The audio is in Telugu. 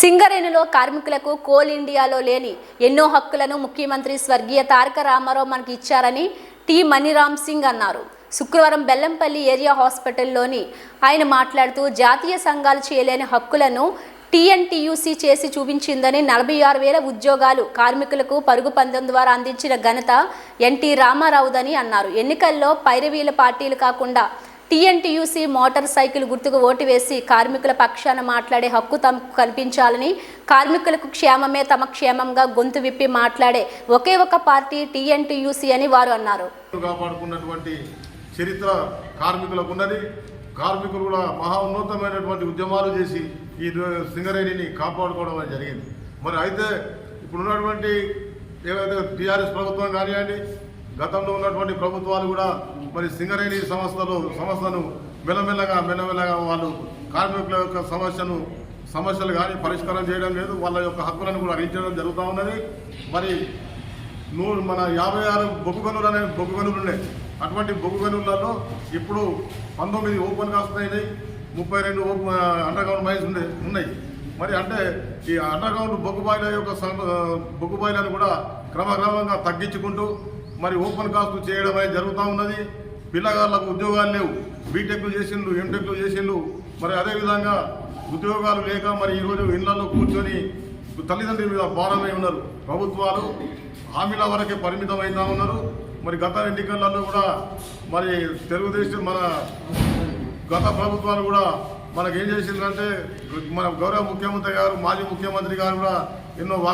సింగరేణిలో కార్మికులకు కోల్ ఇండియాలో లేని ఎన్నో హక్కులను ముఖ్యమంత్రి స్వర్గీయ తారక రామారావు మనకి ఇచ్చారని టి మణిరామ్ సింగ్ అన్నారు. శుక్రవారం బెల్లంపల్లి ఏరియా హాస్పిటల్లోని ఆయన మాట్లాడుతూ జాతీయ సంఘాలు చేయలేని హక్కులను టీఎన్టీయూసీ చేసి చూపించిందని నలభై ఆరు వేల ఉద్యోగాలు కార్మికులకు పరుగు పందెం ద్వారా అందించిన ఘనత ఎన్టీ రామారావుదని అన్నారు. ఎన్నికల్లో పైరవీల పార్టీలు కాకుండా టీఎన్టీయూసీ మోటార్ సైకిల్ గుర్తుకు ఓటు వేసి కార్మికుల పక్షాన మాట్లాడే హక్కు తమకు కల్పించాలని కార్మికులకు క్షేమమే తమ క్షేమంగా గొంతు విప్పి మాట్లాడే ఒకే ఒక పార్టీ టీఎన్టీయూసీ అని వారు అన్నారు. కాపాడుకున్నటువంటి చరిత్ర కార్మికులకు ఉన్నది. కార్మికులు కూడా మహా ఉన్నతమైనటువంటి ఉద్యమాలు చేసి ఈ సింగరేణిని కాపాడుకోవడం అనేది జరిగింది. మరి అయితే ఇప్పుడున్నటువంటి ఏవైతే టీఆర్ఎస్ ప్రభుత్వం కానివ్వండి గతంలో ఉన్నటువంటి ప్రభుత్వాలు కూడా మరి సింగరేణి సంస్థలు సంస్థను మెల్లమెల్లగా మెల్లమెల్లగా వాళ్ళు కార్మికుల యొక్క సమస్యను సమస్యలు కానీ పరిష్కారం చేయడం లేదు. వాళ్ళ యొక్క హక్కులను కూడా హరించడం జరుగుతూ ఉన్నది. మరి నూరు మన యాభై ఆరు బొగ్గు గనులు అనే బొగ్గు గనులు ఉన్నాయి అటువంటి బొగ్గు గనులలో ఇప్పుడు పంతొమ్మిది ఓపెన్ కాస్తున్నాయి ముప్పై రెండు ఓపెన్ అండర్గ్రౌండ్ మైన్స్ ఉన్నాయి ఉన్నాయి. మరి అంటే ఈ అండర్గ్రౌండ్ బొగ్గు బాయిల యొక్క బొగ్గు బాయిలను కూడా క్రమక్రమంగా తగ్గించుకుంటూ మరి ఓపెన్ కాస్ట్ చేయడం అనేది జరుగుతూ ఉన్నది. పిల్లగాళ్ళకు ఉద్యోగాలు లేవు. బీటెక్లు చేసిండ్రు ఎంటెక్లు చేసిండ్రు. మరి అదేవిధంగా ఉద్యోగాలు లేక మరి ఈరోజు ఇళ్ళలో కూర్చొని తల్లిదండ్రుల మీద భారమై ఉన్నారు. ప్రభుత్వాలు హామీల వరకే పరిమితం అవుతా ఉన్నారు. మరి గత ఎన్నికలలో కూడా మరి తెలుగుదేశం మన గత ప్రభుత్వాలు కూడా మనకేం చేసిందంటే మన గౌరవ ముఖ్యమంత్రి గారు మాజీ ముఖ్యమంత్రి గారు కూడా ఎన్నో